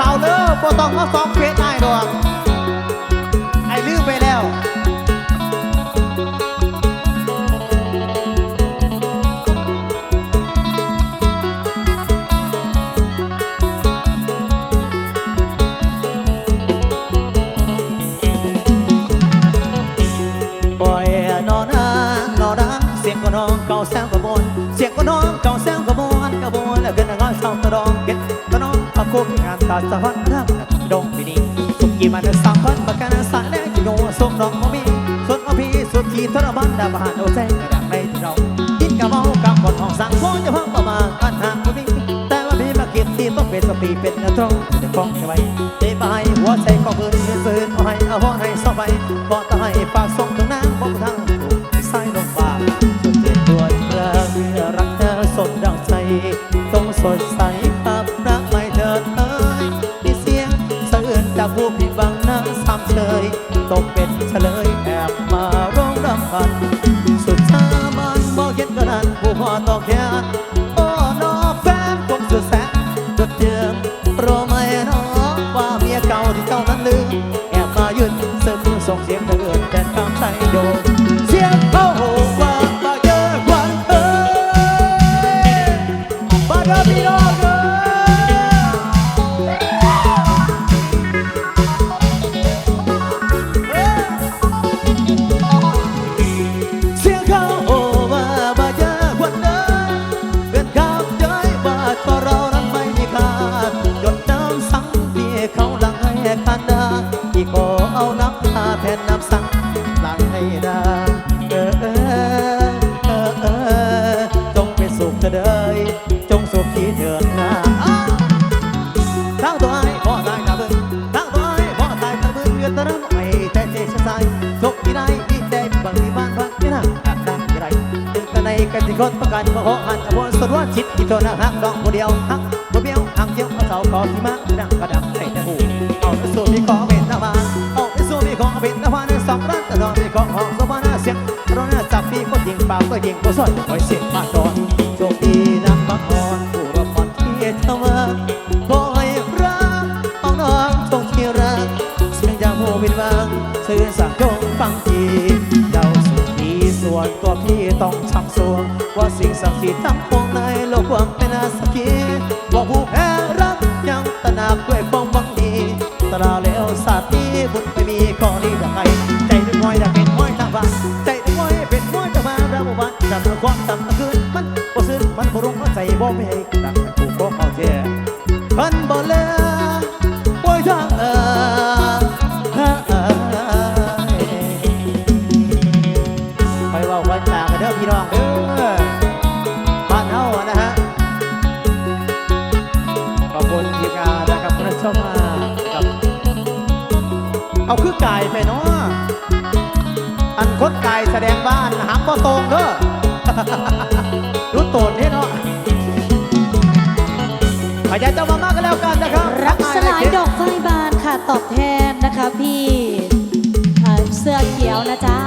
เผาเด้อบ่ต้องมาฟ้องเฟซไงานตาสะพัดรักดงปีนี้สุกีมันสามพันประกันสายแดงกิโยส่งน้องมามีสุดมาพี่สุดที่ทรมานดาบานโอแซงกระดังในเรากินกะเมากำบดห้องสั่งโค้งจะพังามเชยตกเป็นเฉลยแอบมาร้องรำพัน สุดชามันบอกเย็นก็นั้นผู้พ่อตอกแขนโอ้นอแฟนคงสุดแสนจดเจืองรู้ไหมน้อว่าเมียเก่าที่เจ้านั้นลืมแอบมายืนเสื้อมือส่งเสียงเดือดแต่คำใจโยน คนประกันขอหันอภสรว่าชิดที่ตัวนะฮักดองคนเดียวฮักบ่เบี้ยวฮักเที่ยวเอาเสาขอที่มาดังกระดังให้ตะหูเอาไปสู่มีขอเป็นตะวันเอาไปสู่มีขอเป็นตะวันสองรันตะนอนมีขอห้องสวรรค์เสียงร้องจับพี่ก็ยิงปากก็ยิงก็สอยคอยเสียงมาตอน ทธิ์ทั้งปวงในโลกความเป็นอาสกีว่าผู้แพ้รักยังตระหนักด้วยความหวังดีตราแล้วสาตีบุญไม่มีข้อนี้ได้ บ้านหามบ่ตรงเด้อรู้โตนนี่เนาะพยายามจะมามากกันแล้วกันนะครับรักสลายดอกไฟบานค่ะตอบแทนนะคะพี่เอ่อเสื้อเขียวนะจ๊ะ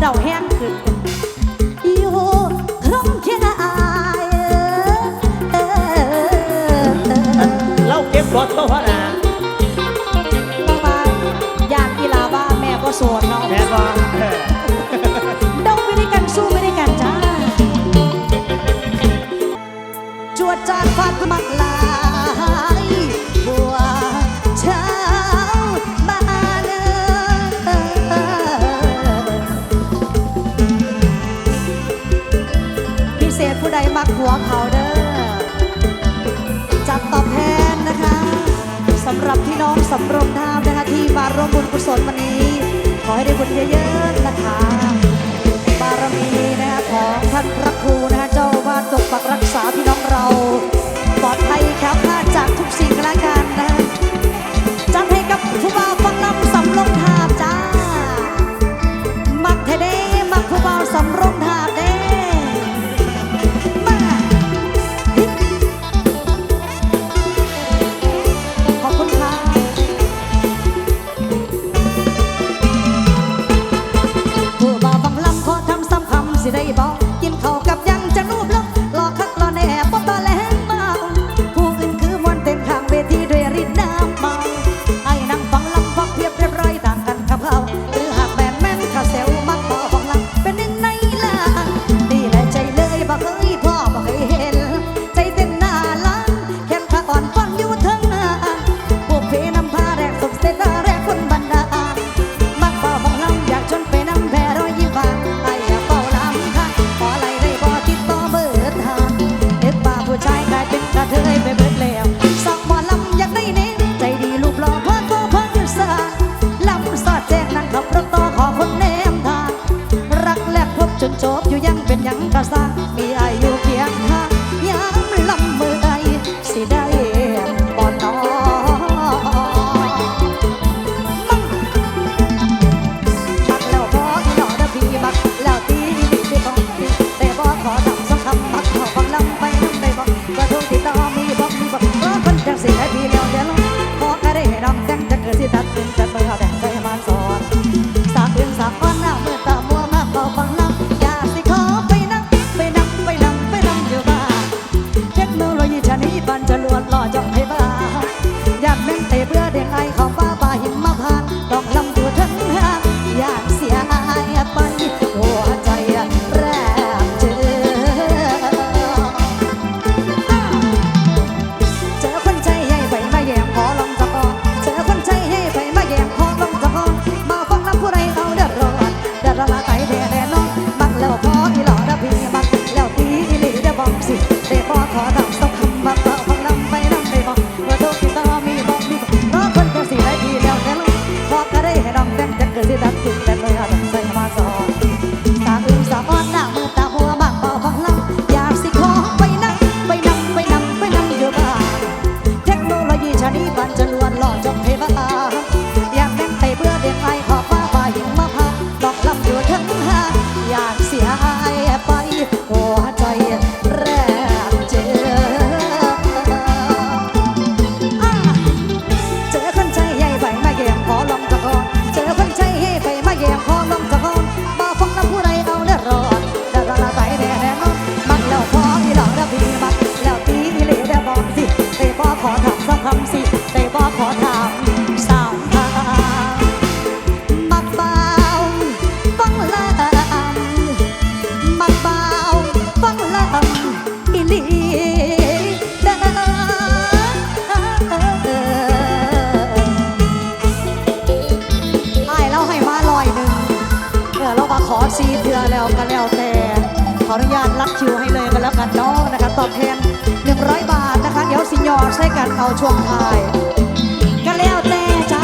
เดาแห้งขึ้นอยู่ครงเทียนอายเล่าเก็บรถตัว กับพี่น้องสำรองทามนะคะที่มาร่วมบุญกุศลวันนี้ ขอให้ได้บุญเยอะๆนะคะบารมีนะคะของท่านพระครูนะคะเจ้าวาดตกปักรักษาพี่น้องเรา ปลอดภัยครับพลาดจากทุกสิ่งและกันนะคะ ยังเป็นยังก็สร้ามีอายุ ออนุญาตรับคิวให้เลยกันแล้วกันเนาะนะคะตอบแทน100 บาทนะคะ เดี๋ยวสิยอใช้กันเอาช่วงท้ายก็แล้วแต่จ้า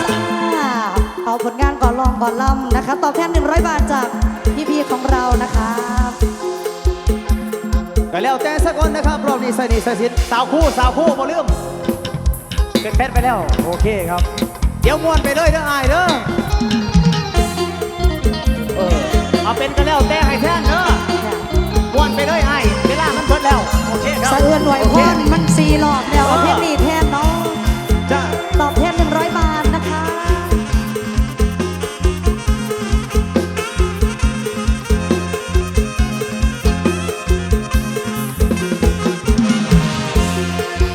เอาผลงานก่อนลองก่อนลำนะคะ ตอบแทน100 บาทจากพี่ๆของเรานะคะก็แล้วแต่สักคนนะครับรอบนี้ใส่นี่ใส่สินสาวคู่สาวคู่บ่ลืมเป็นเพชรไปแล้ว โอเคครับ เดี๋ยวม้วนไปเลยเด้ออายเด้อเออเอาเป็นกันแล้วแต่ให้แทนเด้อม้วนไป เลยอายเวลามันเบิดแล้ว โอเคครับสะเอือนหน่วยโอพเครมันสีหลอดแล้วเอาเออ เพียงนี้แทนเนาะจ้า ตอบแทน100บาทนะคะ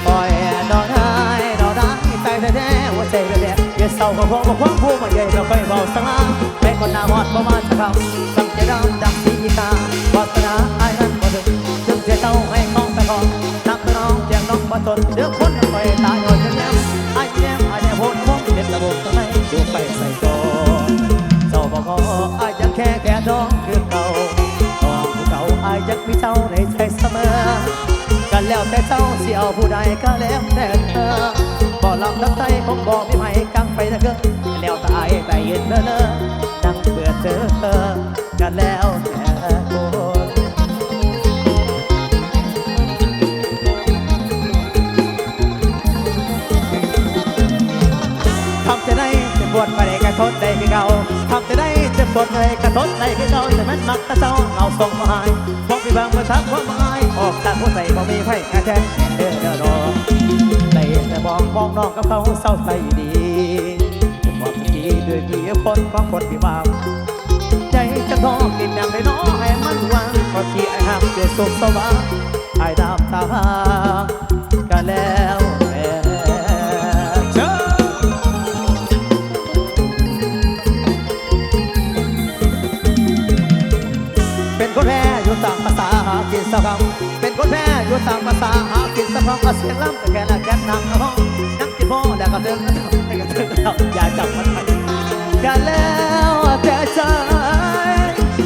ปล่อยดอกได้ดอกได้ใจแท้ๆหัวใจแท้ๆอย่าเศร้าก็เพราะว่าความผู้มาใหญ่เราค่อยเบาสังอาให้คนหน้าหอดประมาณจะคำสั แล้วแต่เจ้าเสียวผู้ใดก็แล้วแต่เธอบ่ลำทั้งใจคงบอกไม่ไหมกังไปนะเกินแล้วตายไปเย็นเนอะเนอะนั่งเบื่อเจอเธอกันแล้วแต่คนทำจะได้จะปวดไปได้กระทนได้ ได้จะปวดไปกระทนได้คือเก่าแต่มันมักตะเจ้าเอาส่งมาให้พบพี่บางมาทักความหมายออกจากหัวใจบ่มีไผแค่แท้เด้อเด้อรอได้แต่มองมองน้องกับเขาเศร้าใจดีบอกทีด้วยพี่คนของคนที่บาปใจจะท้องกินอย่างไรน้องให้มันวางพอที่ไอ้ห้ามเกิดสุขสว่างไอ้ดาบตา สะคำเป็นคนแพ้อยู่ต่างภาษาหากินสะคำเอาเสียงล้ำแต่แค่ละแค่นั่งในห้องนั่งกินพ่อแล้วก็เดินแล้วก็เดินแล้วอย่าจับมันไปกันแล้วแต่ใจ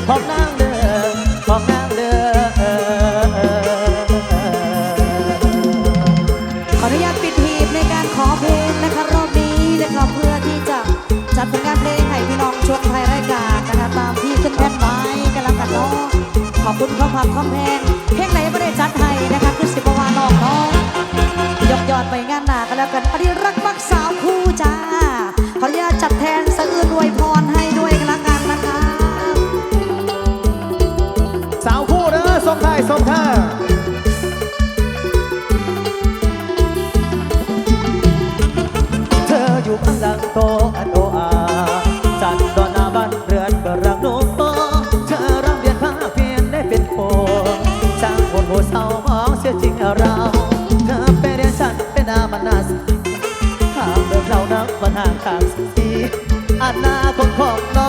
พอมนั่งเด้อพอมนั่งเด้อขออนุญาตปิดหีบในการขอเพลงนะคะรอบนี้นะคะเพื่อที่จะจัดผลงานเพลงให้พี่น้องชวนไทยรายการนะคะตามที่ขึ้นแผ่นไม้กันแล้วกันเนาะขอบคุณข้อความข้อแพง อนาคตของน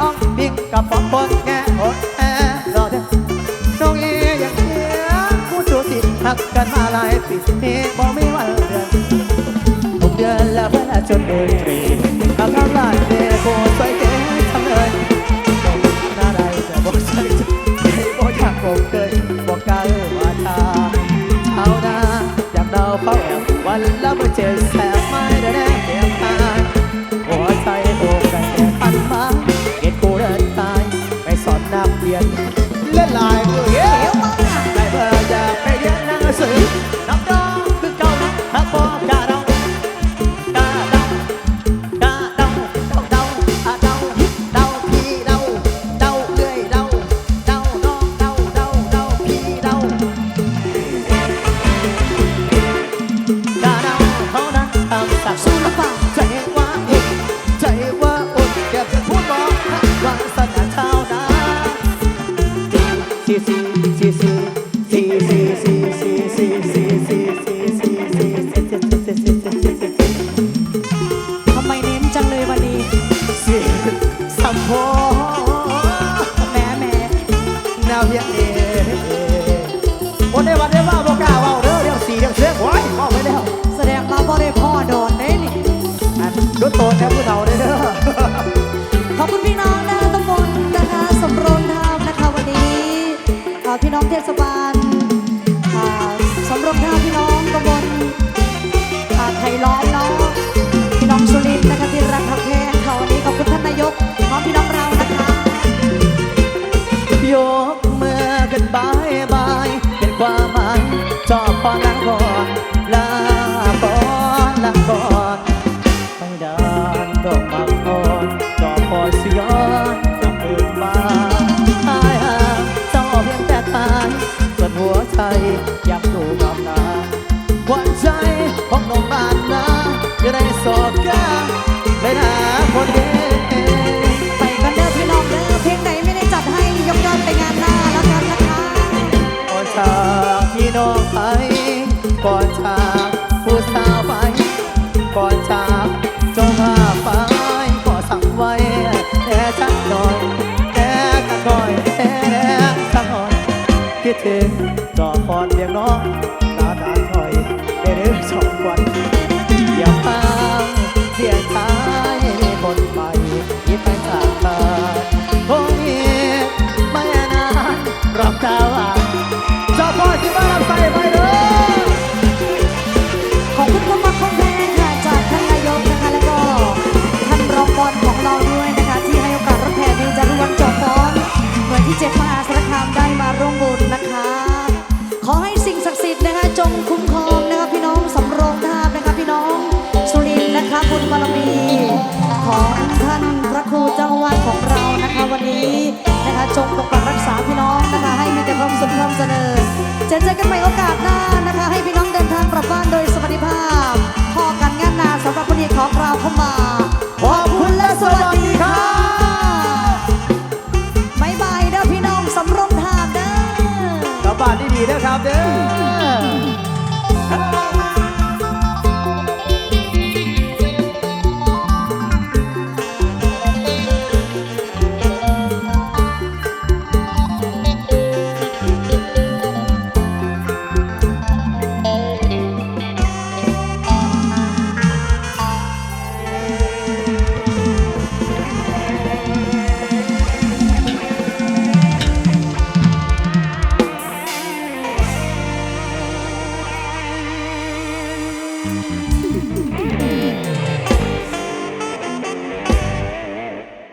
ออมเพีกับฟอบนแง่อดรอเด้อน้องเอยงเชียผู้ชูสิทธิ์หักกันมาหลายปีนี้บ่มีวันเดือนหกเดือนแล้วม่อนจนโดยตรีเอาข้าวราดเนื้สวยเก๋ทำเลยน่าไรแต่บอกฉันบอกยากโกงเกยบอกกายว่าตาเอานาอากดาวเป้าแอบวันละเมื่เจอแซว Lord. ของน้องบ้านนะจะไในสอบกาไปหาคนเดียไปกันเด้อพี่น้องเด้อเพลงไหนไม่ได้จัดให้ยกยอดไปงานหน้าแล้วกันนะคะก่อนจากพี่น้องไปก่อนจากผู้สาวไปก่อนจากเจ้าภาพไปก่อสั่งไว้แต่สักหน่อยแต่กันหน่อยแต่สักหน่อยคิดถึง บาทดีๆนะครับเด้อ